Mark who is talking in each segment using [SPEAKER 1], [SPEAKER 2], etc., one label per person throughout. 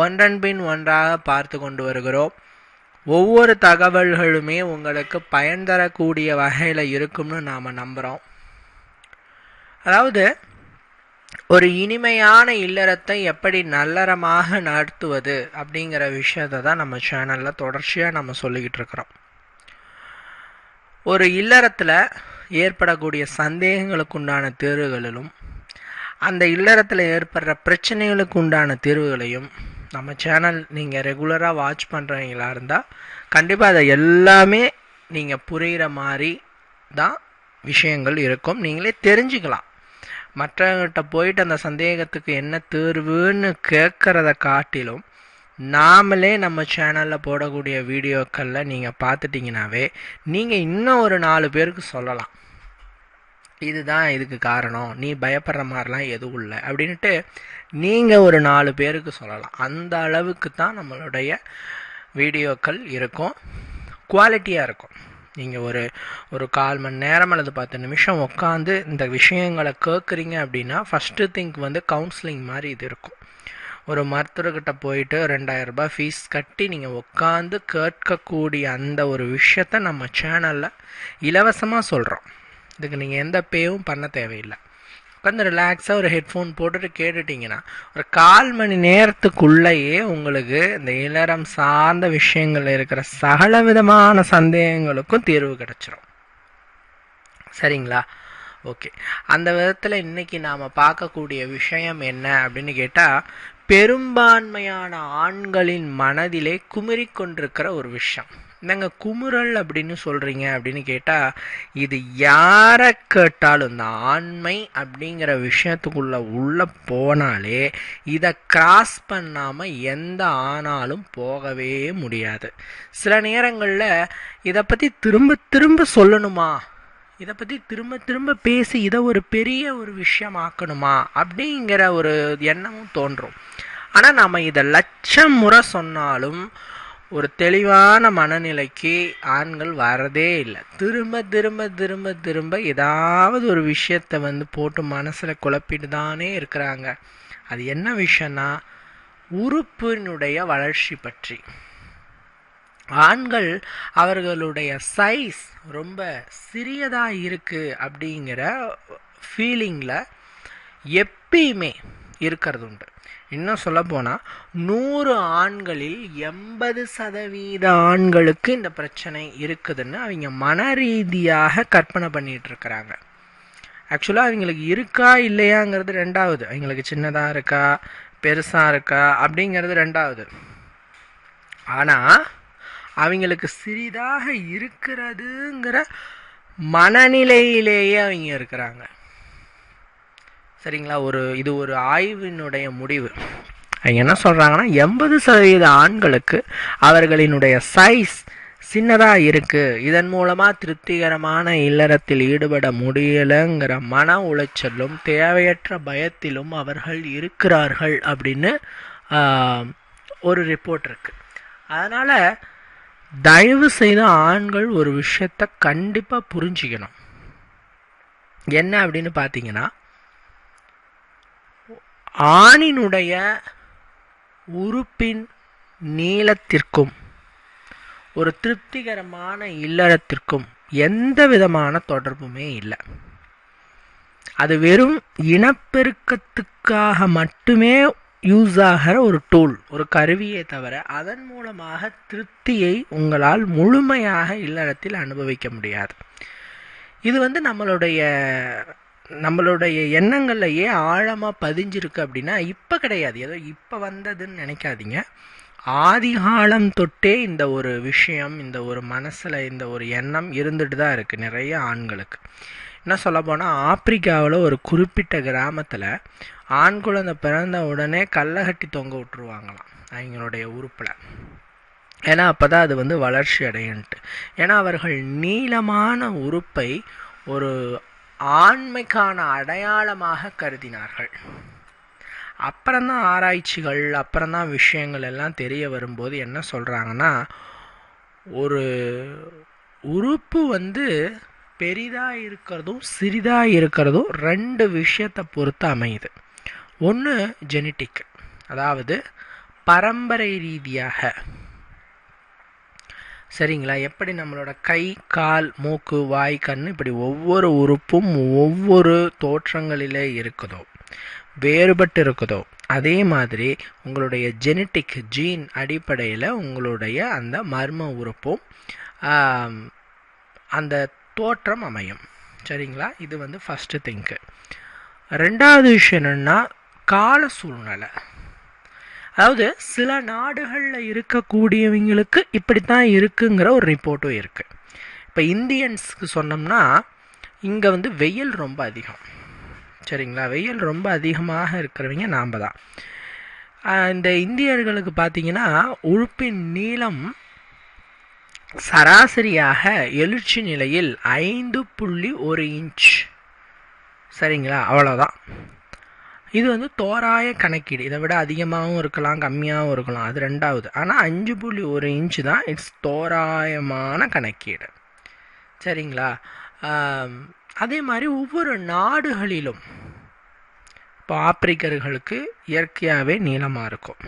[SPEAKER 1] ஒன்றன் பின் ஒன்றாக பார்த்து கொண்டு வருகிறோம். ஒவ்வொரு தகவல்களுமே உங்களுக்கு பயன் தரக்கூடிய வகையில் இருக்கும்னு நாம் நம்புகிறோம் அதாவது ஒரு இனிமையான இல்லறத்தை எப்படி நல்லறமாக நடத்துவது அப்படிங்கிற விஷயத்தை தான் நம்ம சேனலில் தொடர்ச்சியாக நம்ம சொல்லிக்கிட்டு இருக்கிறோம். ஒரு இல்லறத்தில் ஏற்படக்கூடிய சந்தேகங்களுக்கு உண்டான தீர்வுகளிலும் அந்த இல்லறத்தில் ஏற்படுற பிரச்சனைகளுக்கு உண்டான தீர்வுகளையும் நம்ம சேனல் நீங்கள் ரெகுலராக வாட்ச் பண்ணுறவங்களா இருந்தால் கண்டிப்பாக அதை எல்லாமே நீங்கள் புரிகிற மாதிரி தான் விஷயங்கள் இருக்கும். நீங்களே தெரிஞ்சுக்கலாம். மற்றவங்ககிட்ட போயிட்டு அந்த சந்தேகத்துக்கு என்ன தேர்வுன்னு கேட்குறத காட்டிலும் நாமளே நம்ம சேனலில் போடக்கூடிய வீடியோக்களில் நீங்கள் பார்த்துட்டிங்கனாவே நீங்கள் இன்னும் ஒரு நாலு பேருக்கு சொல்லலாம். இதுதான் இதுக்கு காரணம். நீ பயப்படுற மாதிரிலாம் எதுவும் இல்லை. அப்படின்ட்டு நீங்கள் ஒரு நாலு பேருக்கு சொல்லலாம். அந்த அளவுக்கு தான் நம்மளுடைய வீடியோக்கள் இருக்கும். குவாலிட்டியாக இருக்கும். நீங்கள் ஒரு ஒரு கால் மணி நேரம் அல்லது பத்து நிமிஷம் உட்காந்து இந்த விஷயங்களை கேட்குறீங்க அப்படின்னா ஃபஸ்ட்டு திங்க் வந்து கவுன்சிலிங் மாதிரி இது இருக்கும். ஒரு மருத்துவர்கிட்ட போயிட்டு ரெண்டாயிரம் ரூபாய் ஃபீஸ் கட்டி நீங்கள் உட்காந்து கேட்கக்கூடிய அந்த ஒரு விஷயத்த நம்ம சேனலில் இலவசமாக சொல்கிறோம் இதுக்கு நீங்கள் எந்த பேவும் பண்ண தேவையில்லை. உட்காந்து ரிலாக்ஸாக ஒரு ஹெட்ஃபோன் போட்டுட்டு கேட்டுட்டிங்கன்னா ஒரு கால் மணி நேரத்துக்குள்ளேயே உங்களுக்கு இந்த இளரம் சார்ந்த விஷயங்கள் இருக்கிற சகல விதமான சந்தேகங்களுக்கும் தீர்வு கிடச்சிரும். சரிங்களா? ஓகே. அந்த விதத்தில் இன்னைக்கு நாம் பார்க்கக்கூடிய விஷயம் என்ன அப்படின்னு கேட்டால் பெரும்பான்மையான ஆண்களின் மனதிலே குமிறி கொண்டிருக்கிற ஒரு விஷயம். என்னங்க குமுறல் அப்படின்னு சொல்கிறீங்க அப்படின்னு கேட்டால் இது யாரை கேட்டாலும் இந்த ஆண்மை அப்படிங்கிற விஷயத்துக்குள்ளே உள்ளே போனாலே இதை கிராஸ் பண்ணாமல் எந்த ஆணாலும் போகவே முடியாது. சில நேரங்களில் இதை பற்றி திரும்ப திரும்ப சொல்லணுமா? இதை பற்றி திரும்ப திரும்ப பேசி இதை ஒரு பெரிய ஒரு விஷயம் ஆக்கணுமா அப்படிங்கிற ஒரு எண்ணமும் தோன்றும். ஆனால் நம்ம இதை லட்சம் முறை சொன்னாலும் ஒரு தெளிவான மனநிலைக்கு ஆண்கள் வரதே இல்லை. திரும்ப திரும்ப திரும்ப திரும்ப ஏதாவது ஒரு விஷயத்தை வந்து போட்டு மனசில் குழப்பிட்டு தானே இருக்கிறாங்க. அது என்ன விஷயம்னா உறுப்பினுடைய வளர்ச்சி பற்றி. ஆண்கள் அவர்களுடைய சைஸ் ரொம்ப சிறியதாக இருக்குது அப்படிங்கிற ஃபீலிங்கில் எப்பயுமே இருக்கிறது உண்டு. இன்னும் சொல்லப்போனால் நூறு ஆண்களில் எண்பது சதவீத ஆண்களுக்கு இந்த பிரச்சனை இருக்குதுன்னு அவங்க மன ரீதியாக கற்பனை பண்ணிட்டு இருக்கிறாங்க. ஆக்சுவலாக அவங்களுக்கு இருக்கா இல்லையாங்கிறது ரெண்டாவது. அவங்களுக்கு சின்னதாக இருக்கா பெருசாக இருக்கா அப்படிங்கிறது ரெண்டாவது. ஆனால் அவங்களுக்கு சிறிதாக இருக்கிறதுங்கிற மனநிலையிலேயே அவங்க இருக்கிறாங்க. சரிங்களா? ஒரு இது ஒரு ஆய்வினுடைய முடிவு. அவங்க என்ன சொல்கிறாங்கன்னா எண்பது சதவீத ஆண்களுக்கு அவர்களினுடைய சைஸ் சின்னதாக இருக்குது இதன் மூலமாக திருப்திகரமான இல்லறத்தில் ஈடுபட முடியலைங்கிற மன உளைச்சலும் தேவையற்ற பயத்திலும் அவர்கள் இருக்கிறார்கள் அப்படின்னு ஒரு ரிப்போர்ட் இருக்குது அதனால் தயவு செய்த ஆண்கள் ஒரு விஷயத்தை கண்டிப்பாக புரிஞ்சிக்கணும். என்ன அப்படின்னு பார்த்தீங்கன்னா ஆணினுடைய உறுப்பின் நீளத்திற்கும் ஒரு திருப்திகரமான இல்லறத்திற்கும் எந்த விதமான தொடர்புமே இல்லை. அது வெறும் இனப்பெருக்கத்துக்காக மட்டுமே யூஸ் ஆகிற ஒரு டூல் ஒரு கருவியை தவிர அதன் மூலமாக திருப்தியை உங்களால் முழுமையாக இல்லறத்தில் அனுபவிக்க முடியாது. இது வந்து நம்மளுடைய நம்மளுடைய எண்ணங்களில் ஏன் ஆழமாக பதிஞ்சிருக்கு அப்படின்னா இப்போ கிடையாது. ஏதோ இப்போ வந்ததுன்னு நினைக்காதீங்க. ஆதிகாலம் தொட்டே இந்த ஒரு விஷயம் இந்த ஒரு மனசில் இந்த ஒரு எண்ணம் இருந்துட்டு தான் இருக்குது நிறைய ஆண்களுக்கு. என்ன சொல்ல போனால் ஆப்பிரிக்காவில் ஒரு குறிப்பிட்ட கிராமத்தில் ஆண் குழந்தை பிறந்த உடனே கல்லை கட்டி தொங்க விட்டுருவாங்களாம் அவங்களுடைய உறுப்பில். ஏன்னா அப்போ தான் அது வந்து வளர்ச்சி அடையன்ட்டு. ஏன்னா அவர்கள் நீளமான உறுப்பை ஒரு ஆண்மைக்கான அடையாளமாக கருதினார்கள். அப்புறம்தான் ஆராய்ச்சிகள் அப்புறம்தான் விஷயங்கள் எல்லாம் தெரிய வரும்போது என்ன சொல்கிறாங்கன்னா ஒரு உறுப்பு வந்து பெரிதாக இருக்கிறதும் சிறிதாக இருக்கிறதும் ரெண்டு விஷயத்தை பொறுத்து அமையுது. ஒன்று ஜெனட்டிக் அதாவது பரம்பரை ரீதியாக. சரிங்களா? எப்படி நம்மளோட கை கால் மூக்கு வாய் கண் இப்படி ஒவ்வொரு உறுப்பும் ஒவ்வொரு தோற்றங்களிலே இருக்குதோ வேறுபட்டு இருக்குதோ அதே மாதிரி உங்களுடைய ஜெனட்டிக் ஜீன் அடிப்படையில் உங்களுடைய அந்த மர்ம உறுப்பும் அந்த தோற்றம் அமையும். சரிங்களா? இது வந்து ஃபஸ்ட்டு திங்க்கு ரெண்டாவது விஷயம் என்னென்னா கால சூழ்நிலை. அதாவது சில நாடுகளில் இருக்கக்கூடியவங்களுக்கு இப்படித்தான் இருக்குங்கிற ஒரு ரிப்போர்ட்டும் இருக்குது இப்போ இந்தியன்ஸ்க்கு சொன்னோம்னா இங்கே வந்து வெயில் ரொம்ப அதிகம். சரிங்களா? வெயில் ரொம்ப அதிகமாக இருக்கிறவங்க நாம் தான். இந்த இந்தியர்களுக்கு பார்த்தீங்கன்னா உழுப்பின் நீளம் சராசரியாக எழுச்சி நிலையில் ஐந்து புள்ளி ஒரு இன்ச். சரிங்களா? அவ்வளோதான் இது வந்து தோராய கணக்கீடு. இதை விட அதிகமாகவும் இருக்கலாம் கம்மியாகவும் இருக்கலாம். அது ரெண்டாவது. ஆனால் அஞ்சு புள்ளி ஒரு இன்ச்சு தான் இட்ஸ் தோராயமான கணக்கீடு. சரிங்களா? அதே மாதிரி ஒவ்வொரு நாடுகளிலும் இப்போ ஆப்பிரிக்கர்களுக்கு இயற்கையாகவே நீளமாக இருக்கும்.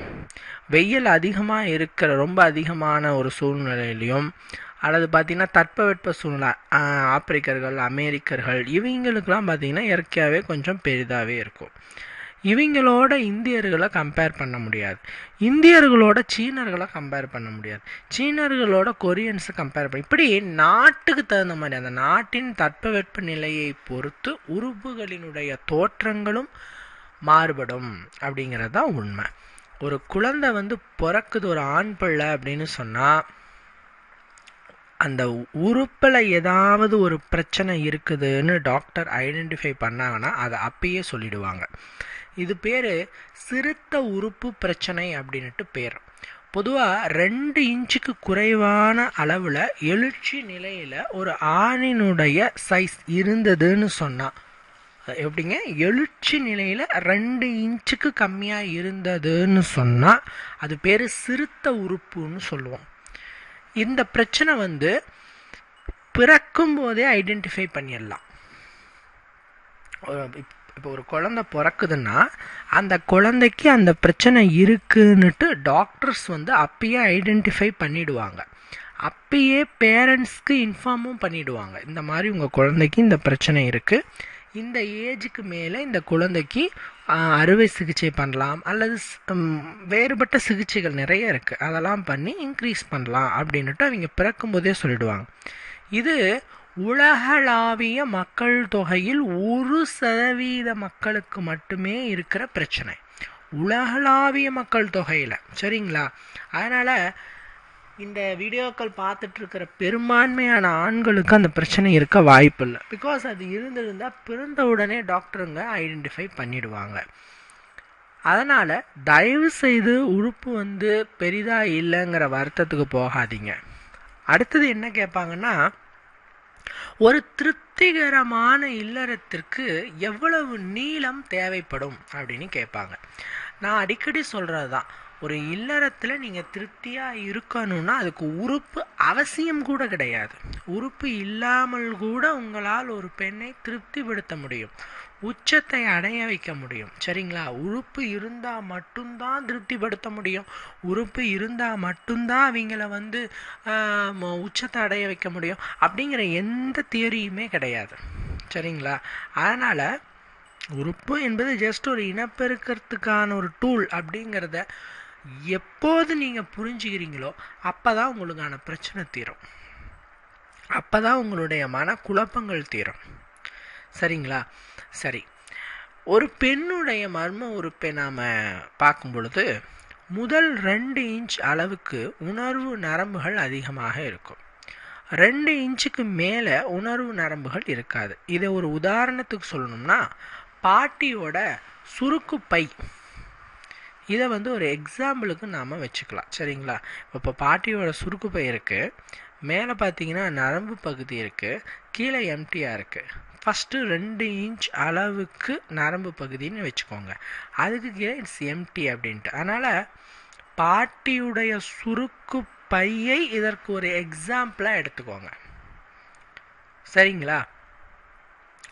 [SPEAKER 1] வெயில் அதிகமாக இருக்கிற ரொம்ப அதிகமான ஒரு சூழ்நிலையிலையும் அல்லது பார்த்திங்கன்னா தட்பவெட்ப சூழ்நிலை ஆப்பிரிக்கர்கள் அமெரிக்கர்கள் இவங்களுக்கெல்லாம் பார்த்திங்கன்னா இயற்கையாகவே கொஞ்சம் பெரிதாகவே இருக்கும். இவங்களோட இந்தியர்களை கம்பேர் பண்ண முடியாது. இந்தியர்களோட சீனர்களை கம்பேர் பண்ண முடியாது. சீனர்களோட கொரியன்ஸை கம்பேர் பண்ண இப்படி நாட்டுக்கு தகுந்த மாதிரி அந்த நாட்டின் தட்பவெட்ப நிலையை பொறுத்து உறுப்புகளினுடைய தோற்றங்களும் மாறுபடும் அப்படிங்கிறது தான் உண்மை. ஒரு குழந்தை வந்து பிறக்குது ஒரு ஆண் பிள்ளை அப்படின்னு சொன்னால் அந்த உறுப்பில் ஏதாவது ஒரு பிரச்சனை இருக்குதுன்னு டாக்டர் ஐடென்டிஃபை பண்ணாங்கன்னா அதை அப்பயே சொல்லிடுவாங்க. இது பேர் சிறுத்த உறுப்பு பிரச்சனை அப்படின்ட்டு பேர். பொதுவாக ரெண்டு இன்ச்சுக்கு குறைவான அளவில் எழுச்சி நிலையில் ஒரு ஆணினுடைய சைஸ் இருந்ததுன்னு சொன்னால் எப்படிங்க? எழுச்சி நிலையில் ரெண்டு இன்ச்சுக்கு கம்மியாக இருந்ததுன்னு சொன்னால் அது பேர் சிறுத்த உறுப்புன்னு சொல்லுவோம். இந்த பிரச்சனை வந்து பிறக்கும் போதே ஐடென்டிஃபை பண்ணிடலாம். இப்போ ஒரு குழந்தை பிறக்குதுன்னா அந்த குழந்தைக்கு அந்த பிரச்சனை இருக்குன்னுட்டு டாக்டர்ஸ் வந்து அப்பயே ஐடென்டிஃபை பண்ணிடுவாங்க. அப்பயே பேரண்ட்ஸ்க்கு இன்ஃபார்மும் பண்ணிடுவாங்க. இந்த மாதிரி உங்கள் குழந்தைக்கு இந்த பிரச்சனை இருக்குது இந்த ஏஜுக்கு மேலே இந்த குழந்தைக்கு அறுவை சிகிச்சை பண்ணலாம். அல்லது வேறுபட்ட சிகிச்சைகள் நிறைய இருக்குது அதெல்லாம் பண்ணி இன்க்ரீஸ் பண்ணலாம் அப்படின்ட்டு அவங்க பிறக்கும்போதே சொல்லிடுவாங்க. இது உலகளாவிய மக்கள் தொகையில் ஒரு சதவீத மக்களுக்கு மட்டுமே இருக்கிற பிரச்சனை. உலகளாவிய மக்கள் தொகையில். சரிங்களா? அதனால் இந்த வீடியோக்கள் பார்த்துட்டு இருக்கிற பெரும்பான்மையான ஆண்களுக்கு அந்த பிரச்சனை இருக்க வாய்ப்பு இல்லை பிகாஸ் அது இருந்திருந்தால் பிறந்த உடனே டாக்டருங்க ஐடென்டிஃபை பண்ணிடுவாங்க. அதனால் தயவு செய்து உறுப்பு வந்து பெரிதாக இல்லைங்கிற வருத்தத்துக்கு போகாதீங்க. அடுத்தது என்ன கேட்பாங்கன்னா ஒரு திருப்திகரமான இல்லறத்திற்கு எவ்வளவு நீளம் தேவைப்படும் அப்படின்னு கேட்பாங்க. நான் அடிக்கடி சொல்கிறது தான் ஒரு இல்லறத்தில் நீங்கள் திருப்தியாக இருக்கணும்னா அதுக்கு உறுப்பு அவசியம் கூட கிடையாது. உறுப்பு இல்லாமல் கூட உங்களால் ஒரு பெண்ணை திருப்திப்படுத்த முடியும். உச்சத்தை அடைய வைக்க முடியும். சரிங்களா? உறுப்பு இருந்தால் மட்டும்தான் திருப்திப்படுத்த முடியும். உறுப்பு இருந்தால் மட்டும்தான் அவங்கள வந்து உச்சத்தை அடைய வைக்க முடியும். அப்படிங்கிற எந்த தியரியுமே கிடையாது. சரிங்களா? அதனால் உறுப்பு என்பது ஜஸ்ட் ஒரு இனப்பெருக்கிறதுக்கான ஒரு டூல் அப்படிங்கிறத எப்போது நீங்கள் புரிஞ்சுக்கிறீங்களோ அப்போ தான் உங்களுக்கான பிரச்சனை தீரும். அப்போ தான் உங்களுடைய மனக்குழப்பங்கள் தீரும். சரிங்களா? சரி. ஒரு பெண்ணுடைய மர்ம உறுப்பை நாம் பார்க்கும் பொழுது முதல் ரெண்டு இன்ச் அளவுக்கு உணர்வு நரம்புகள் அதிகமாக இருக்கும். ரெண்டு இன்ச்சுக்கு மேலே உணர்வு நரம்புகள் இருக்காது. இதை ஒரு உதாரணத்துக்கு சொல்லணும்னா பாட்டியோட சுருக்கு பை. இதை வந்து ஒரு எக்ஸாம்பிளுக்கு நாம் வச்சுக்கலாம். சரிங்களா? இப்போ பாட்டியோட சுருக்கு பை இருக்குது மேலே பார்த்தீங்கன்னா நரம்பு பகுதி இருக்குது கீழே எம்டியாக இருக்குது ஃபஸ்ட்டு ரெண்டு இன்ச் அளவுக்கு நரம்பு பகுதின்னு வச்சுக்கோங்க. அதுக்கு கீழே இட்ஸ் எம்டி அப்படின்ட்டு. அதனால் பாட்டியுடைய சுருக்கு பையை இதற்கு ஒரு எக்ஸாம்பிளாக எடுத்துக்கோங்க. சரிங்களா?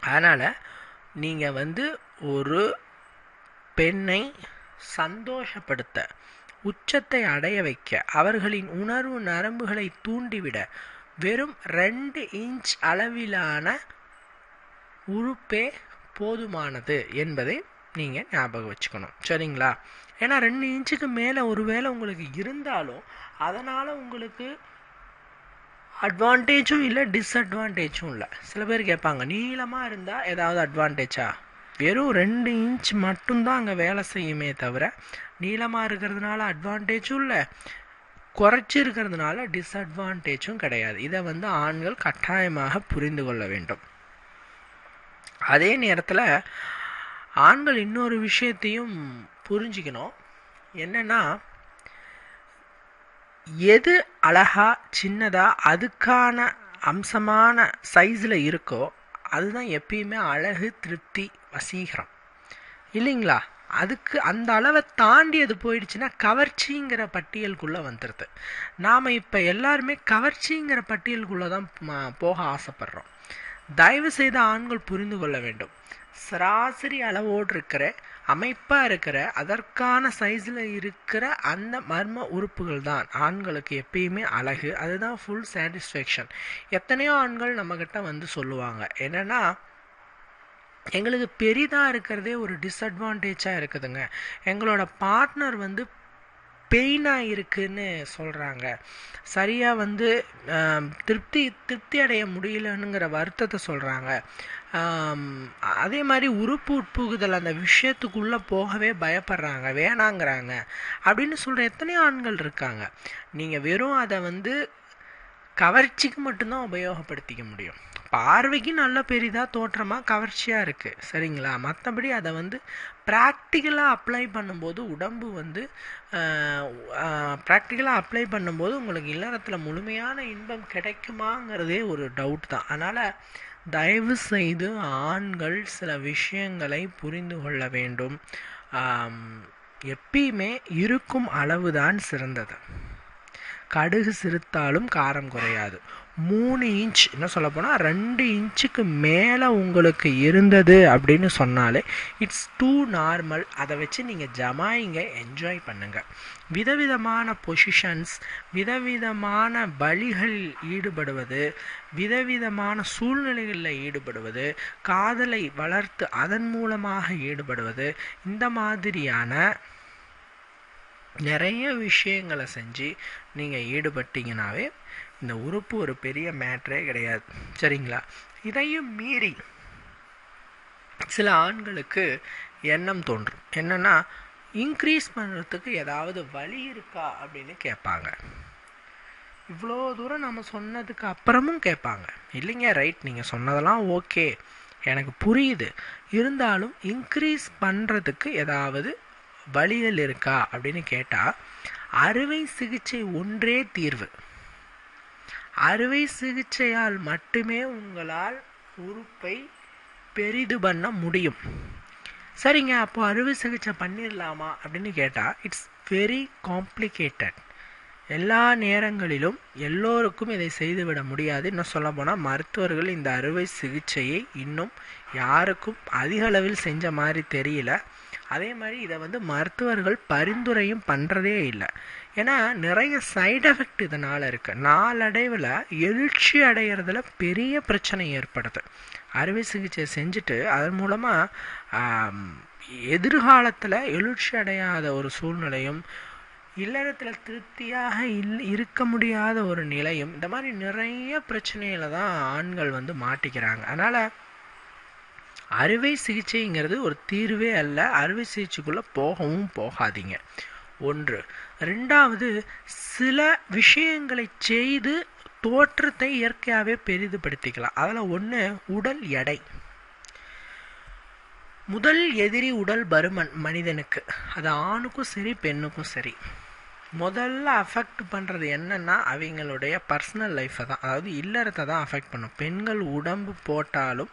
[SPEAKER 1] அதனால் நீங்கள் வந்து ஒரு பெண்ணை சந்தோஷப்படுத்த உச்சத்தை அடைய வைக்க அவர்களின் உணர்வு நரம்புகளை தூண்டிவிட வெறும் ரெண்டு இன்ச் அளவிலான உறுப்பே போதுமானது என்பதை நீங்கள் ஞாபகம் வச்சுக்கணும். சரிங்களா? ஏன்னா ரெண்டு இன்ச்சுக்கு மேலே ஒருவேளை உங்களுக்கு இருந்தாலும் அதனால் உங்களுக்கு அட்வான்டேஜும் இல்லை டிஸ்அட்வான்டேஜும் இல்லை. சில பேர் கேட்பாங்க நீளமாக இருந்தால் ஏதாவது அட்வான்டேஜா வெறும் ரெண்டு இன்ச் மட்டும்தான் அங்கே வேலை செய்யுமே தவிர நீளமாக இருக்கிறதுனால அட்வான்டேஜும் இல்லை குறைச்சிருக்கிறதுனால டிஸ்அட்வான்டேஜும் கிடையாது. இதை வந்து ஆண்கள் கட்டாயமாக புரிந்து கொள்ள வேண்டும். அதே நேரத்தில் ஆண்கள் இன்னொரு விஷயத்தையும் புரிஞ்சுக்கணும். என்னென்னா எது அழகா சின்னதாக அதுக்கான அம்சமான சைஸில் இருக்கோ அதுதான் எப்பயுமே அழகு திருப்தி வசீகரம். இல்லைங்களா? அதுக்கு அந்த அளவை தாண்டி அது போயிடுச்சுன்னா கவர்ச்சிங்கிற பட்டியலுக்குள்ளே வந்துடுது நாம் இப்போ எல்லாருமே கவர்ச்சிங்கிற பட்டியலுக்குள்ளே தான் போக ஆசைப்படுறோம். தயவு செய்த ஆண்கள் புரிந்து கொள்ள வேண்டும். சராசரி அளவோடு இருக்கிற அமைப்பாக இருக்கிற அதற்கான சைஸில் இருக்கிற அந்த மர்ம உறுப்புகள் தான் ஆண்களுக்கு எப்பயுமே அழகு அதுதான் ஃபுல் சாட்டிஸ்ஃபேக்ஷன் எத்தனையோ ஆண்கள் நம்மக்கிட்ட வந்து சொல்லுவாங்க. என்னென்னா எங்களுக்கு பெரிதாக இருக்கிறதே ஒரு டிஸ்அட்வான்டேஜாக இருக்குதுங்க. எங்களோட பார்ட்னர் வந்து பெயினாக இருக்குன்னு சொல்கிறாங்க சரியாக வந்து திருப்தி திருப்தி அடைய முடியலனுங்கிற வருத்தத்தை சொல்கிறாங்க அதே மாதிரி உறுப்பு உட்புகுதல் அந்த விஷயத்துக்குள்ளே போகவே பயப்படுறாங்க வேணாங்கிறாங்க. அப்படின்னு சொல்கிற எத்தனையோ ஆண்கள் இருக்காங்க. நீங்கள் வெறும் அதை வந்து கவர்ச்சிக்கு மட்டும்தான் உபயோகப்படுத்திக்க முடியும். பார்வைக்கு நல்ல பெரிதாக தோற்றமாக கவர்ச்சியாக இருக்குது சரிங்களா? மற்றபடி அதை வந்து ப்ராக்டிக்கலாக அப்ளை பண்ணும்போது உடம்பு வந்து ப்ராக்டிக்கலாக அப்ளை பண்ணும்போது உங்களுக்கு இல்லறத்தில் முழுமையான இன்பம் கிடைக்குமாங்கிறதே ஒரு டவுட் தான். அதனால் தயவு செய்து ஆண்கள் சில விஷயங்களை புரிந்து கொள்ள வேண்டும். எப்பயுமே இருக்கும் அளவுதான் சிறந்தது. கடுகு சிறுத்தாலும் காரம் குறையாது. மூணு இன்ச் என்ன சொல்ல போனால் ரெண்டு இன்ச்சுக்கு மேலே உங்களுக்கு இருந்தது அப்படின்னு சொன்னாலே இட்ஸ் டூ நார்மல் அதை வச்சு நீங்கள் ஜமாயிங்க என்ஜாய் பண்ணுங்கள் விதவிதமான பொசிஷன்ஸ் விதவிதமான வழிகள் ஈடுபடுவது விதவிதமான சூழ்நிலைகளில் ஈடுபடுவது காதலை வளர்த்து அதன் மூலமாக ஈடுபடுவது இந்த மாதிரியான நிறைய விஷயங்களை செஞ்சு நீங்கள் ஈடுபட்டீங்கனாவே இந்த உறுப்பு ஒரு பெரிய மேட்ரே கிடையாது. சரிங்களா? இதையும் மீறி சில ஆண்களுக்கு எண்ணம் தோன்றும். என்னென்னா இன்க்ரீஸ் பண்ணுறதுக்கு ஏதாவது வழி இருக்கா அப்படின்னு கேட்பாங்க. இவ்வளோ தூரம் நம்ம சொன்னதுக்கு அப்புறமும் கேட்பாங்க. இல்லைங்க ரைட் நீங்கள் சொன்னதெல்லாம் ஓகே எனக்கு புரியுது. இருந்தாலும் இன்க்ரீஸ் பண்ணுறதுக்கு ஏதாவது வழிகள் இருக்கா அப்படின்னு கேட்டால் அறுவை சிகிச்சை ஒன்றே தீர்வு. அறுவை சிகிச்சையால் மட்டுமே உங்களால் உறுப்பை பெரிது பண்ண முடியும். சரிங்க அப்போ அறுவை சிகிச்சை பண்ணிடலாமா அப்படின்னு கேட்டால் இட்ஸ் வெரி காம்ப்ளிகேட்டட் எல்லா நேரங்களிலும் எல்லோருக்கும் இதை செய்துவிட முடியாது. இன்னும் சொல்ல போனால் மருத்துவர்கள் இந்த அறுவை சிகிச்சையை இன்னும் யாருக்கும் அதிக அளவில் செஞ்ச மாதிரி தெரியல. அதே மாதிரி இதை வந்து மருத்துவர்கள் பரிந்துரையும் பண்ணுறதே இல்லை. ஏன்னா நிறைய சைடு எஃபெக்ட் இதனால் இருக்குது நாளடைவில் எழுச்சி அடைகிறதுல பெரிய பிரச்சனை ஏற்படுது. அறுவை சிகிச்சை செஞ்சுட்டு அதன் மூலமாக எதிர்காலத்தில் எழுச்சி அடையாத ஒரு சூழ்நிலையும் இல்லறத்தில் திருப்தியாக இல் இருக்க முடியாத ஒரு நிலையும் இந்த மாதிரி நிறைய பிரச்சனையில தான் ஆண்கள் வந்து மாட்டிக்கிறாங்க. அதனால் அறுவை சிகிச்சைங்கிறது ஒரு தீர்வே அல்ல. அறுவை சிகிச்சைக்குள்ளே போகவும் போகாதீங்க. ஒன்று. ரெண்டாவது சில விஷயங்களை செய்து தோற்றத்தை இயற்கையாகவே பெரிதுபடுத்திக்கலாம். அதில் ஒன்று உடல் எடை. முதல் எதிரி உடல் பருமன் மனிதனுக்கு அது ஆணுக்கும் சரி பெண்ணுக்கும் சரி. முதல்ல அஃபெக்ட் பண்ணுறது என்னன்னா அவங்களுடைய பர்சனல் லைஃப்பை தான். அதாவது இல்லறத்தை தான் அஃபெக்ட் பண்ணும். பெண்கள் உடம்பு போட்டாலும்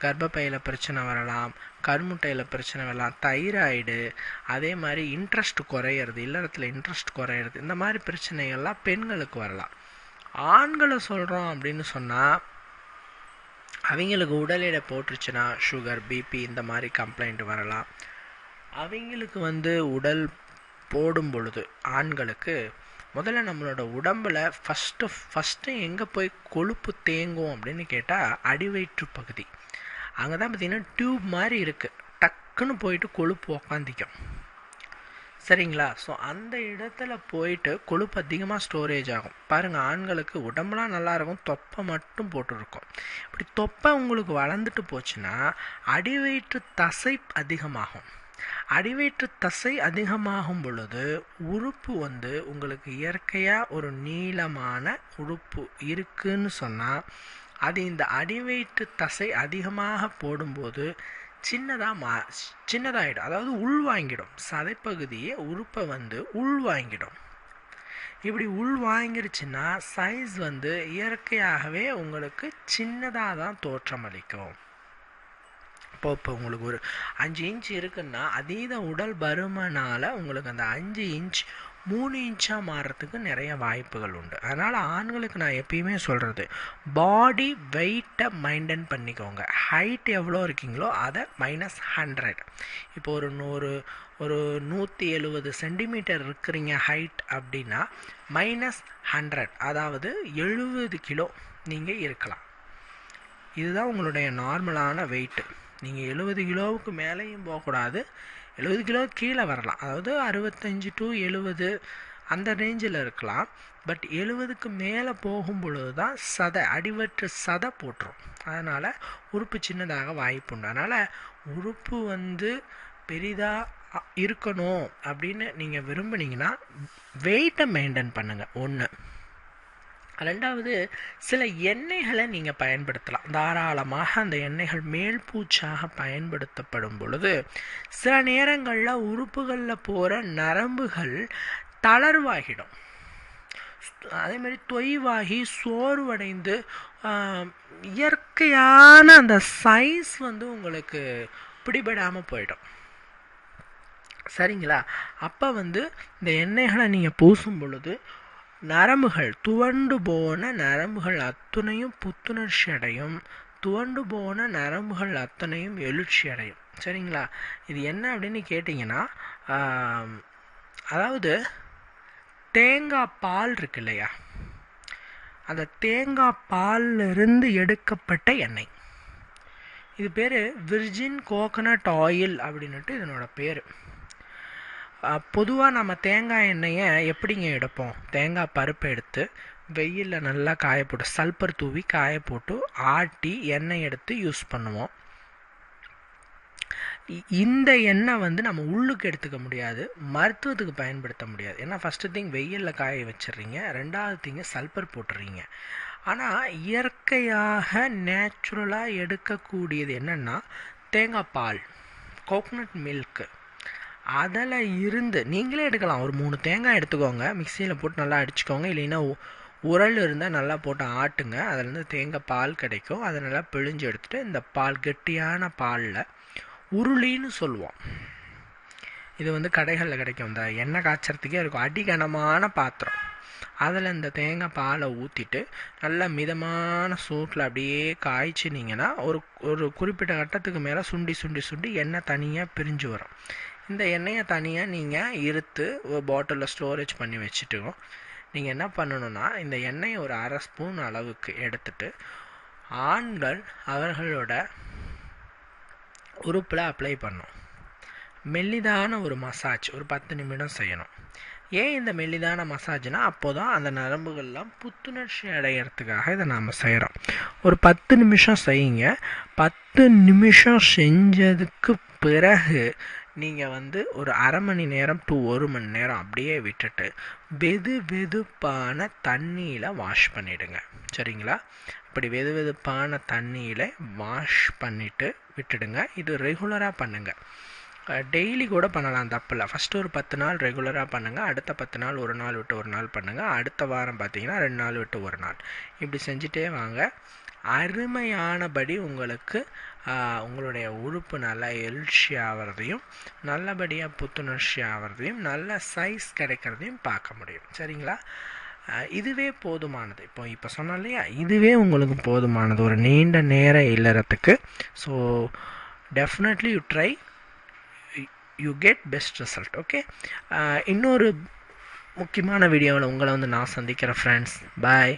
[SPEAKER 1] கர்ப்பப்பையில் பிரச்சனை வரலாம் கருமுட்டையில் பிரச்சனை வரலாம் தைராய்டு அதே மாதிரி இன்ட்ரெஸ்ட் குறையிறது இல்லறத்தில் இன்ட்ரெஸ்ட் குறையிறது இந்த மாதிரி பிரச்சனைகள்லாம் பெண்களுக்கு வரலாம். ஆண்களை சொல்கிறோம் அப்படின்னு சொன்னால் அவங்களுக்கு உடல் எடை போட்டுருச்சுன்னா சுகர் பிபி இந்த மாதிரி கம்ப்ளைண்ட் வரலாம். அவங்களுக்கு வந்து உடல் போடும் பொழுது ஆண்களுக்கு முதல்ல நம்மளோட உடம்பில் ஃபஸ்ட்டு ஃபஸ்ட்டு எங்கே போய் கொழுப்பு தேங்கும் அப்படின்னு கேட்டால் அடிவயிற்று பகுதி. அங்கே தான் பார்த்திங்கன்னா டியூப் மாதிரி இருக்குது டக்குன்னு போயிட்டு கொழுப்பு உக்காந்திக்கும். சரிங்களா? ஸோ அந்த இடத்துல போயிட்டு கொழுப்பு அதிகமாக ஸ்டோரேஜ் ஆகும். பாருங்கள் ஆண்களுக்கு உடம்புலாம் நல்லாயிருக்கும் தொப்பை மட்டும் போட்டுருக்கும். இப்படி தொப்பை உங்களுக்கு வளர்ந்துட்டு போச்சுன்னா அடிவயிற்று தசை அதிகமாகும். அடிவயிற்று தசை அதிகமாகும் பொழுது உறுப்பு வந்து உங்களுக்கு இயற்கையாக ஒரு நீளமான உறுப்பு இருக்குன்னு சொன்னால் அது இந்த அடிவயிற்று தசை அதிகமாக போடும்போது சின்னதாக மா சின்னதாகிடும் அதாவது உள்வாங்கிடும் சதைப்பகுதியே உறுப்பை வந்து உள்வாங்கிடும் இப்படி உள்வாங்கிருச்சுன்னா சைஸ் வந்து இயற்கையாகவே உங்களுக்கு சின்னதாக தான் தோற்றமளிக்கும் இப்போ இப்போ உங்களுக்கு ஒரு அஞ்சு இன்ச் இருக்குன்னா அதீத உடல் பருமனால் உங்களுக்கு அந்த அஞ்சு இன்ச் மூணு இன்ச்சாக மாறுறதுக்கு நிறைய வாய்ப்புகள் உண்டு. அதனால் ஆண்களுக்கு நான் எப்பயுமே சொல்கிறது பாடி வெயிட்டை மெயின்டைன் பண்ணிக்கோங்க. ஹைட் எவ்வளோ இருக்கீங்களோ அதை மைனஸ் ஹண்ட்ரட் இப்போ ஒரு நூறு ஒரு நூற்றி எழுபது சென்டிமீட்டர் இருக்கிறீங்க ஹைட் அப்படின்னா மைனஸ் ஹண்ட்ரட் அதாவது எழுபது கிலோ நீங்கள் இருக்கலாம். இதுதான் உங்களுடைய நார்மலான வெயிட்டு நீங்கள் எழுபது கிலோவுக்கு மேலேயும் போகக்கூடாது. எழுபது கிலோ கீழே வரலாம். அதாவது அறுபத்தஞ்சு டு எழுபது அந்த ரேஞ்சில் இருக்கலாம். பட் எழுபதுக்கு மேலே போகும் பொழுது தான் சதை அடிவற்று சதை போட்டுரும். அதனால் உறுப்பு சின்னதாக வாய்ப்பு உண்டு. அதனால் உறுப்பு வந்து பெரிதாக இருக்கணும் அப்படின்னு நீங்கள் விரும்புனீங்கன்னா வெயிட்டை மெயின்டைன் பண்ணுங்கள் ஒன்று ரெண்டாவது சில எண்ணெய்களை நீங்கள் பயன்படுத்தலாம். தாராளமாக அந்த எண்ணெய்கள் மேல் பூச்சாக பயன்படுத்தப்படும் பொழுது சில நேரங்களில் உறுப்புகளில் போகிற நரம்புகள் தளர்வாகிடும். அதேமாதிரி தொய்வாகி சோர்வடைந்து இயற்கையான அந்த சைஸ் வந்து உங்களுக்கு பிடிபடாமல் போயிடும். சரிங்களா? அப்போ வந்து இந்த எண்ணெய்களை நீங்கள் பூசும் பொழுது நரம்புகள் துவண்டு போன நரம்புகள் அத்துணையும் புத்துணர்ச்சி அடையும். துவண்டு போன நரம்புகள் அத்தனையும் எழுச்சி அடையும். சரிங்களா? இது என்ன அப்படின்னு கேட்டிங்கன்னா அதாவது தேங்காய் பால் இருக்கு இல்லையா? அந்த தேங்காய் பாலிலிருந்து எடுக்கப்பட்ட எண்ணெய். இது பேர் விர்ஜின் கோகனட் ஆயில் அப்படின்னுட்டு இதனோட பேர். பொதுவாக நம்ம தேங்காய் எண்ணெயை எப்படிங்க எடுப்போம்? தேங்காய் பருப்பை எடுத்து வெயிலில் நல்லா காய போட்டு சல்பர் தூவி காய போட்டு ஆட்டி எண்ணெய் எடுத்து யூஸ் பண்ணுவோம். இந்த எண்ணெய் வந்து நம்ம உள்ளுக்கு எடுத்துக்க முடியாது மருத்துவத்துக்கு பயன்படுத்த முடியாது. ஏன்னா ஃபஸ்ட்டு திங் வெயிலில் காய வச்சிடுறீங்க ரெண்டாவது திங்க சல்பர் போட்டுறீங்க. ஆனால் இயற்கையாக நேச்சுரலாக எடுக்கக்கூடியது என்னென்னா தேங்காய் பால் கோகனட் மில்க்கு அதில் இருந்து நீங்களே எடுக்கலாம். ஒரு மூணு தேங்காய் எடுத்துக்கோங்க. மிக்சியில் போட்டு நல்லா அடிச்சுக்கோங்க. இல்லைன்னா உரல் இருந்தால் நல்லா போட்டு ஆட்டுங்க. அதுலேருந்து தேங்காய் பால் கிடைக்கும். அதை நல்லா பிழிஞ்சு எடுத்துகிட்டு இந்த பால் கெட்டியான பாலில் உருளின்னு சொல்லுவோம். இது வந்து கடைகளில் கிடைக்கும். இந்த எண்ணெய் காய்ச்சறதுக்கே இருக்கும். அடிகனமான பாத்திரம். அதில் இந்த தேங்காய் பாலை ஊற்றிட்டு நல்லா மிதமான சூட்டில் அப்படியே காய்ச்சினீங்கன்னா ஒரு ஒரு குறிப்பிட்ட கட்டத்துக்கு மேலே சுண்டி சுண்டி சுண்டி எண்ணெய் தனியாக பிரிஞ்சு வரும். இந்த எண்ணெயை தனியாக நீங்கள் இருத்து ஒரு பாட்டிலில் ஸ்டோரேஜ் பண்ணி வச்சுட்டோம் நீங்கள் என்ன பண்ணணும்னா இந்த எண்ணெயை ஒரு அரை ஸ்பூன் அளவுக்கு எடுத்துட்டு ஆண்கள் அவர்களோட உறுப்பில் அப்ளை பண்ணும் மெல்லிதான ஒரு மசாஜ் ஒரு பத்து நிமிடம் செய்யணும். ஏன் இந்த மெல்லிதான மசாஜ்னா அப்போ தான் அந்த நரம்புகள்லாம் புத்துணர்ச்சி அடைகிறதுக்காக இதை நாம் செய்கிறோம் ஒரு பத்து நிமிஷம் செய்யுங்க. பத்து நிமிஷம் செஞ்சதுக்கு பிறகு நீங்கள் வந்து ஒரு அரை மணி நேரம் டு ஒரு மணி நேரம் அப்படியே விட்டுட்டு வெது வெதுப்பான தண்ணியில் வாஷ் பண்ணிவிடுங்க சரிங்களா? இப்படி வெது வெதுப்பான தண்ணியில் வாஷ் பண்ணிவிட்டு விட்டுடுங்க. இது ரெகுலராக பண்ணுங்கள் டெய்லி கூட பண்ணலாம் தப்பில் ஃபஸ்ட்டு ஒரு பத்து நாள் ரெகுலராக பண்ணுங்கள் அடுத்த பத்து நாள் ஒரு நாள் விட்டு ஒரு நாள் பண்ணுங்கள் அடுத்த வாரம் பார்த்தீங்கன்னா ரெண்டு நாள் விட்டு ஒரு நாள். இப்படி செஞ்சுட்டே வாங்க. அருமையானபடி உங்களுக்கு உங்களுடைய உறுப்பு நல்லா எழுச்சி ஆகிறதையும் நல்லபடியாக புத்துணர்ச்சி ஆகிறதையும் நல்ல சைஸ் கிடைக்கிறதையும் பார்க்க முடியும். சரிங்களா? இதுவே போதுமானது. இப்போ இப்போ சொன்னோம் இல்லையா? இதுவே உங்களுக்கு போதுமானது. ஒரு நீண்ட நேர இல்லறத்துக்கு. So definitely you try you get best result okay இன்னொரு முக்கியமான வீடியோவில் உங்களை வந்து நான் சந்திக்கிறேன் ஃப்ரெண்ட்ஸ் பாய்